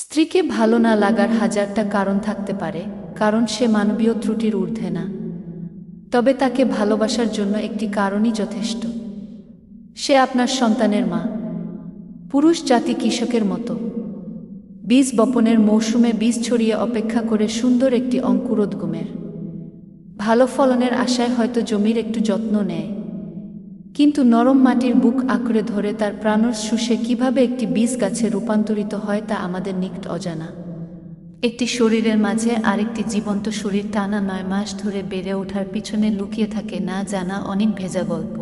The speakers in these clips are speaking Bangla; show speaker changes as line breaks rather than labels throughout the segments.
স্ত্রীকে ভালো না লাগার হাজারটা কারণ থাকতে পারে, কারণ সে মানবীয় ত্রুটির ঊর্ধ্বে না। তবে তাকে ভালোবাসার জন্য একটি কারণই যথেষ্ট। সে আপনার সন্তানের মা। পুরুষ জাতি কৃষকের মতো। বীজ বপনের মৌসুমে বীজ ছড়িয়ে অপেক্ষা করে সুন্দর একটি অঙ্কুরোদ্গমের। ভালো ফলনের আশায় হয়তো জমির একটু যত্ন নেয়। কিন্তু নরম মাটির বুক আঁকড়ে ধরে তার প্রাণর শুষে কীভাবে একটি বীজ গাছে রূপান্তরিত হয় তা আমাদের নিকট অজানা। একটি শরীরের মাঝে আরেকটি জীবন্ত শরীর টানা নয় মাস ধরে বেড়ে ওঠার পিছনে লুকিয়ে থাকে না জানা অনেক ভেজা গল্প।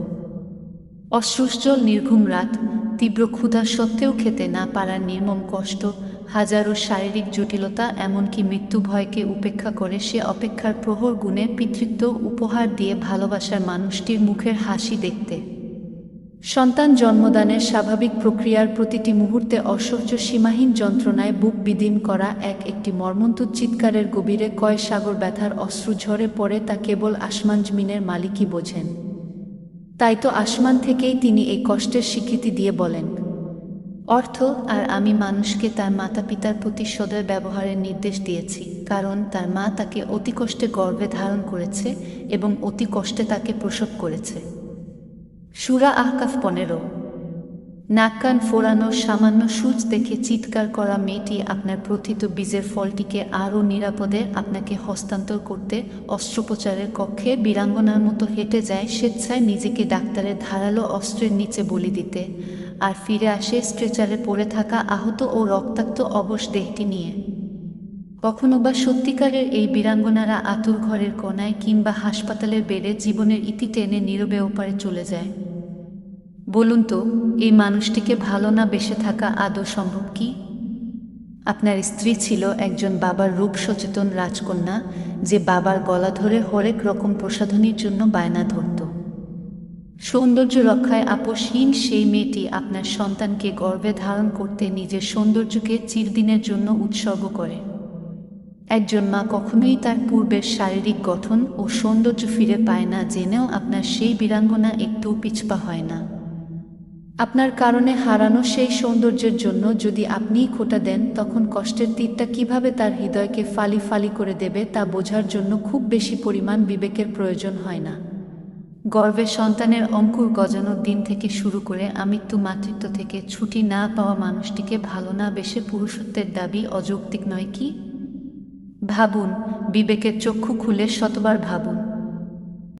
অশ্রুসজল নির্ঘুম রাত, তীব্র ক্ষুধা সত্ত্বেও খেতে না পারার নির্মম কষ্ট, হাজারো শারীরিক জটিলতা, এমনকি মৃত্যু ভয়কে উপেক্ষা করে সে অপেক্ষার প্রহর গুণে পিতৃত্ব উপহার দিয়ে ভালোবাসার মানুষটির মুখের হাসি দেখতে। সন্তান জন্মদানের স্বাভাবিক প্রক্রিয়ার প্রতিটি মুহূর্তে অসহ্য সীমাহীন যন্ত্রণায় বুক বিদীন করা এক একটি মর্মন্তুদ চিৎকারের গভীরে কয় সাগর ব্যথার অশ্রু ঝরে পড়ে তা কেবল আসমান জমিনের মালিকই বোঝেন। তাই তো আসমান থেকেই তিনি এই কষ্টের স্বীকৃতি দিয়ে বলেন। অর্থ আর আমি মানুষকে তার মাতা পিতার প্রতি সদয় ব্যবহারের নির্দেশ দিয়েছি, কারণ তার মা তাকে অতি কষ্টে গর্ভে ধারণ করেছে এবং অতি কষ্টে তাকে প্রসব করেছে। সুরা আহকাফ পনেরো। নাক, কান ফোরানো, সামান্য সূচ দেখে চিৎকার করা মেয়েটি আপনার প্রথিত বীজের ফলটিকে আরও নিরাপদে আপনাকে হস্তান্তর করতে অস্ত্রোপচারের কক্ষে বীরাঙ্গনার মতো হেঁটে যায়, স্বেচ্ছায় নিজেকে ডাক্তারের ধারালো অস্ত্রের নিচে বলি দিতে আর ফিরে আসে স্ট্রেচারে পড়ে থাকা আহত ও রক্তাক্ত অবশ দেহটি নিয়ে। কখনো বা সত্যিকারের এই বীরাঙ্গনারা আতুর ঘরের কোনায় কিংবা হাসপাতালের বেডে জীবনের ইতি টেনে নীরবে ওপারে চলে যায়। বলুন তো, এই মানুষটিকে ভালো না বেসে থাকা আদৌ সম্ভব কি? আপনার স্ত্রী ছিল একজন বাবার রূপ সচেতন রাজকন্যা, যে বাবার গলা ধরে হরেক রকম প্রসাধনীর জন্য বায়না ধরত। সৌন্দর্য রক্ষায় আপোষহীন সেই মেয়েটি আপনার সন্তানকে গর্ভে ধারণ করতে নিজের সৌন্দর্যকে চিরদিনের জন্য উৎসর্গ করে। একজন মা কখনোই তার পূর্বের শারীরিক গঠন ও সৌন্দর্য ফিরে পায় না, জেনেও আপনার সেই বীরাঙ্গনা একটু পিছপা হয় না। আপনার কারণে হারানো সেই সৌন্দর্যের জন্য যদি আপনিই খোটা দেন, তখন কষ্টের তীরটা কীভাবে তার হৃদয়কে ফালি ফালি করে দেবে তা বোঝার জন্য খুব বেশি পরিমাণ বিবেকের প্রয়োজন হয় না। গর্ভে সন্তানের অঙ্কুর গজানোর দিন থেকে শুরু করে আমৃত্যু মাতৃত্ব থেকে ছুটি না পাওয়া মানুষটিকে ভালো না বেশে পুরুষত্বের দাবি অযৌক্তিক নয় কি? ভাবুন, বিবেকের চক্ষু খুলে শতবার ভাবুন।